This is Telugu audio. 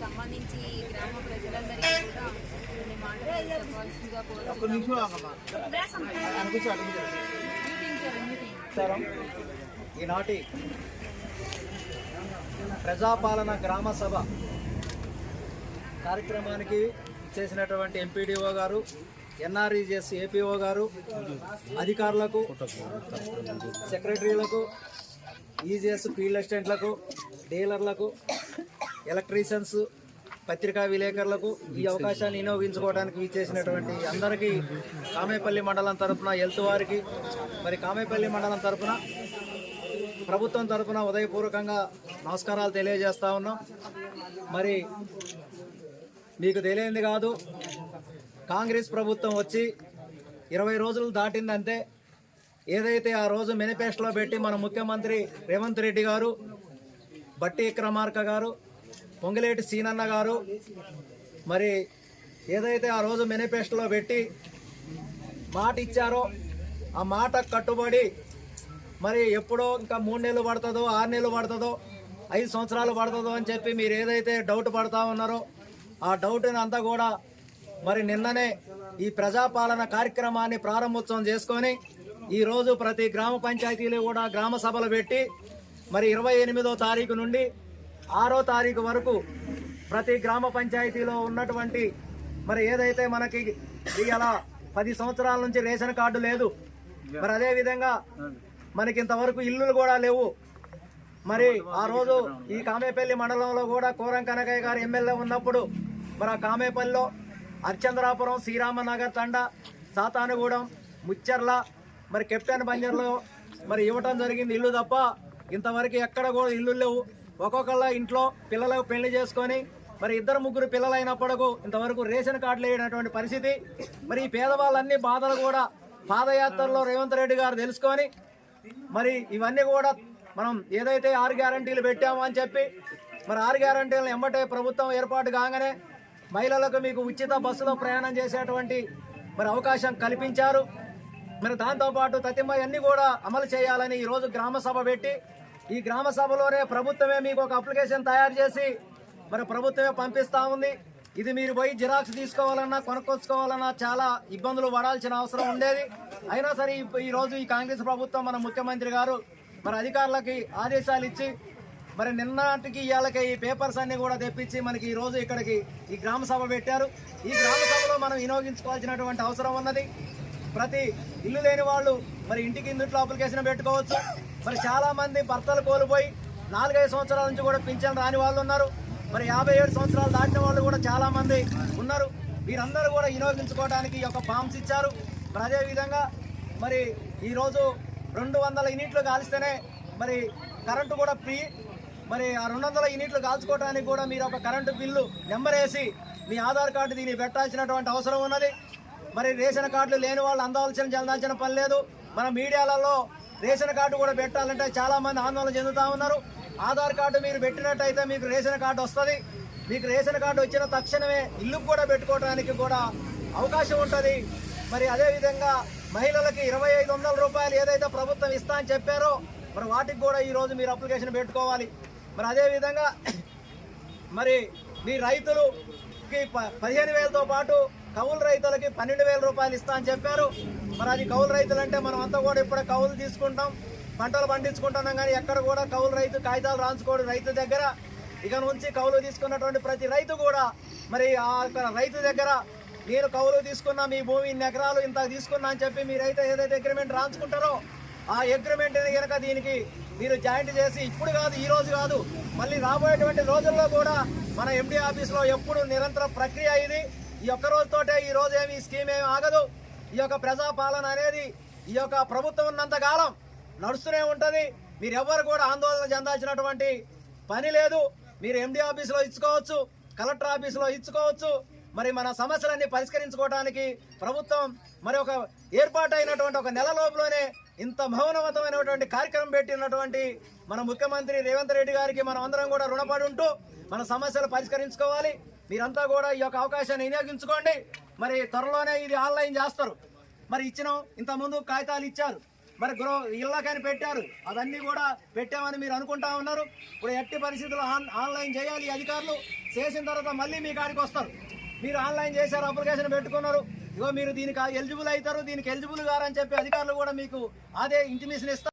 సంబంధించి గ్రామ ప్రజలందరికీ ఈనాటి ప్రజాపాలన గ్రామ సభ కార్యక్రమానికి చేసినటువంటి ఎంపీడీఓ గారు ఎన్ఆర్ఈజెస్ ఏపీఓ గారు అధికారులకు సెక్రటరీలకు ఈజీఎస్ ఫీల్డ్ అసిస్టెంట్లకు డీలర్లకు ఎలక్ట్రీషియన్స్ పత్రికా విలేకరులకు ఈ అవకాశాన్ని వినియోగించుకోవడానికి ఇచ్చేసినటువంటి అందరికీ కామేపల్లి మండలం తరపున హెల్త్ వారికి మరి కామేపల్లి మండలం తరపున ప్రభుత్వం తరపున ఉదయపూర్వకంగా నమస్కారాలు తెలియజేస్తా ఉన్నాం. మరి మీకు తెలియంది కాదు కాంగ్రెస్ ప్రభుత్వం వచ్చి ఇరవై రోజులు దాటిందంటే ఏదైతే ఆ రోజు మేనిఫెస్టోలో పెట్టి మన ముఖ్యమంత్రి రేవంత్ రెడ్డి గారు బట్టి విక్రమార్క గారు పొంగిలేటి సీనన్న గారు మరి ఏదైతే ఆ రోజు మేనిఫెస్టోలో పెట్టి మాట ఇచ్చారో ఆ మాట కట్టుబడి మరి ఎప్పుడో ఇంకా మూడు నెలలు పడుతుందో ఆరు నెలలు పడుతుందో ఐదు సంవత్సరాలు పడుతుందో అని చెప్పి మీరు ఏదైతే డౌట్ పడతా ఉన్నారో ఆ డౌట్ని అంతా కూడా మరి నిన్ననే ఈ ప్రజాపాలన కార్యక్రమాన్ని ప్రారంభోత్సవం చేసుకొని ఈరోజు ప్రతి గ్రామ పంచాయతీలు కూడా గ్రామ సభలు పెట్టి మరి ఇరవై ఎనిమిదో తారీఖు నుండి ఆరో తారీఖు వరకు ప్రతి గ్రామ పంచాయతీలో ఉన్నటువంటి మరి ఏదైతే మనకి ఇలా పది సంవత్సరాల నుంచి రేషన్ కార్డు లేదు మరి అదే విధంగా మనకి ఇంతవరకు ఇల్లులు కూడా లేవు. మరి ఆ రోజు ఈ కామేపల్లి మండలంలో కూడా కోరం కనకయ్య గారు ఎమ్మెల్యే ఉన్నప్పుడు మరి ఆ కామేపల్లిలో అర్చంద్రాపురం శ్రీరామనగర్ తండ సాతానుగూడెం ముచ్చర్ల మరి కెప్టెన్ బంజర్లో మరి ఇవ్వటం జరిగింది ఇల్లు తప్ప ఇంతవరకు ఎక్కడ కూడా ఇల్లు లేవు. ఒక్కొక్కళ్ళ ఇంట్లో పిల్లలకు పెళ్ళి చేసుకొని మరి ఇద్దరు ముగ్గురు పిల్లలు ఇంతవరకు రేషన్ కార్డు లేనటువంటి పరిస్థితి. మరి ఈ పేదవాళ్ళన్ని బాధలు కూడా పాదయాత్రలో రేవంత్ రెడ్డి గారు తెలుసుకొని మరి ఇవన్నీ కూడా మనం ఏదైతే ఆరు గ్యారంటీలు పెట్టామో అని చెప్పి మరి ఆరు గ్యారంటీలను ఎమ్మటే ప్రభుత్వం ఏర్పాటు కాగానే మహిళలకు మీకు ఉచిత బస్సులో ప్రయాణం చేసేటువంటి మరి అవకాశం కల్పించారు. మరి దాంతోపాటు తతిమ్మయన్ని కూడా అమలు చేయాలని ఈరోజు గ్రామ సభ పెట్టి ఈ గ్రామ సభలోనే ప్రభుత్వమే మీకు ఒక అప్లికేషన్ తయారు చేసి మరి ప్రభుత్వమే పంపిస్తా ఉంది. ఇది మీరు పోయి జిరాక్స్ తీసుకోవాలన్నా కొనుక్కొచ్చుకోవాలన్నా చాలా ఇబ్బందులు పడాల్సిన అవసరం ఉండేది. అయినా సరే ఈ- రోజు ఈ కాంగ్రెస్ ప్రభుత్వం మన ముఖ్యమంత్రి గారు మరి అధికారులకి ఆదేశాలు ఇచ్చి మరి నిన్నటికి ఇవాళకి ఈ పేపర్స్ అన్ని కూడా తెప్పించి మనకి ఈ రోజు ఇక్కడికి ఈ గ్రామ సభ పెట్టారు. ఈ గ్రామ సభలో మనం వినియోగించుకోవాల్సినటువంటి అవసరం ఉన్నది. ప్రతి ఇల్లు లేని వాళ్ళు మరి ఇంటికి ఇందుట్లో అప్లికేషన్ పెట్టుకోవచ్చు. మరి చాలామంది భర్తలు కోల్పోయి నాలుగైదు సంవత్సరాల నుంచి కూడా పింఛన్ రాని వాళ్ళు ఉన్నారు. మరి యాభై ఏడు సంవత్సరాలు దాటిన వాళ్ళు కూడా చాలామంది ఉన్నారు. వీరందరూ కూడా వినియోగించుకోవడానికి ఈ యొక్క ఫామ్స్ ఇచ్చారు. మరి అదేవిధంగా మరి ఈరోజు రెండు వందల యూనిట్లు కాలిస్తేనే మరి కరెంటు కూడా ఫ్రీ మరి ఆ రెండు వందల యూనిట్లు కాల్చుకోవడానికి కూడా మీరు ఒక కరెంటు బిల్లు నెంబర్ వేసి మీ ఆధార్ కార్డు దీన్ని పెట్టాల్సినటువంటి అవసరం ఉన్నది. మరి రేషన్ కార్డులు లేని వాళ్ళు అందవలసిన చెందాల్సిన పని లేదు. మన మీడియాలలో రేషన్ కార్డు కూడా పెట్టాలంటే చాలామంది ఆందోళన చెందుతూ ఉన్నారు. ఆధార్ కార్డు మీరు పెట్టినట్టయితే మీకు రేషన్ కార్డు వస్తుంది. మీకు రేషన్ కార్డు వచ్చిన తక్షణమే ఇల్లు కూడా పెట్టుకోవడానికి కూడా అవకాశం ఉంటుంది. మరి అదేవిధంగా మహిళలకి ఇరవై ఐదు వందల రూపాయలు ఏదైతే ప్రభుత్వం ఇస్తా అని చెప్పారో మరి వాటికి కూడా ఈ రోజు మీరు అప్లికేషన్ పెట్టుకోవాలి. మరి అదేవిధంగా మరి మీ రైతులుకి ప- పదిహేను వేలతో పాటు కౌలు రైతులకి పన్నెండు వేల రూపాయలు ఇస్తా అని చెప్పారు. మరి అది కౌలు రైతులు అంటే మనం అంతా కూడా ఇప్పుడు కౌలు తీసుకుంటాం. పంటలు పండించుకుంటున్నాం కానీ ఎక్కడ కూడా కౌలు రైతు కాగితాలు రాంచుకోడు రైతు దగ్గర. ఇక నుంచి కౌలు తీసుకున్నటువంటి ప్రతి రైతు కూడా మరి ఆ రైతు దగ్గర నేను కౌలు తీసుకున్నా మీ భూమి ఇన్ని ఎకరాలు ఇంత తీసుకున్నా అని చెప్పి మీరైతే ఏదైతే అగ్రిమెంట్ రాంచుకుంటారో ఆ అగ్రిమెంట్ కనుక దీనికి మీరు జాయింట్ చేసి ఇప్పుడు కాదు ఈ రోజు కాదు మళ్ళీ రాబోయేటువంటి రోజుల్లో కూడా మన ఎండి ఆఫీస్లో ఎప్పుడు నిరంతర ప్రక్రియ ఇది. ఈ ఒక్క రోజుతోటే ఈ రోజు ఏమి స్కీమ్ ఏమి ఆగదు. ఈ యొక్క ప్రజాపాలన అనేది ఈ యొక్క ప్రభుత్వం ఉన్నంత కాలం నడుస్తూనే ఉంటుంది. మీరు ఎవరు కూడా ఆందోళన చెందాల్సినటువంటి పని లేదు. మీరు ఎండి ఆఫీస్లో ఇచ్చుకోవచ్చు కలెక్టర్ ఆఫీస్లో ఇచ్చుకోవచ్చు. మరి మన సమస్యలన్నీ పరిష్కరించుకోవడానికి ప్రభుత్వం మరి ఒక ఏర్పాటైనటువంటి ఒక నెల లోపులోనే ఇంత మౌనవంతమైనటువంటి కార్యక్రమం పెట్టినటువంటి మన ముఖ్యమంత్రి రేవంత్ రెడ్డి గారికి మనం అందరం కూడా రుణపడి ఉంటూ మన సమస్యలు పరిష్కరించుకోవాలి. మీరంతా కూడా ఈ యొక్క అవకాశాన్ని వినియోగించుకోండి. మరి త్వరలోనే ఇది ఆన్లైన్ చేస్తారు. మరి ఇచ్చినాం ఇంతకుముందు కాగితాలు ఇచ్చారు. మరి గృహ ఇళ్ళకని పెట్టారు. అవన్నీ కూడా పెట్టామని మీరు అనుకుంటా ఉన్నారు. ఇప్పుడు ఎట్టి పరిస్థితుల్లో ఆన్ ఆన్లైన్ చేయాలి అధికారులు. చేసిన తర్వాత మళ్ళీ మీ కాడికి వస్తారు. మీరు ఆన్లైన్ చేశారు అప్లికేషన్ పెట్టుకున్నారు. ఇగో మీరు దీనికి ఎలిజిబుల్ అవుతారు దీనికి ఎలిజిబుల్ గారని చెప్పి అధికారులు కూడా మీకు అదే ఇంటిమేషన్ ఇస్తారు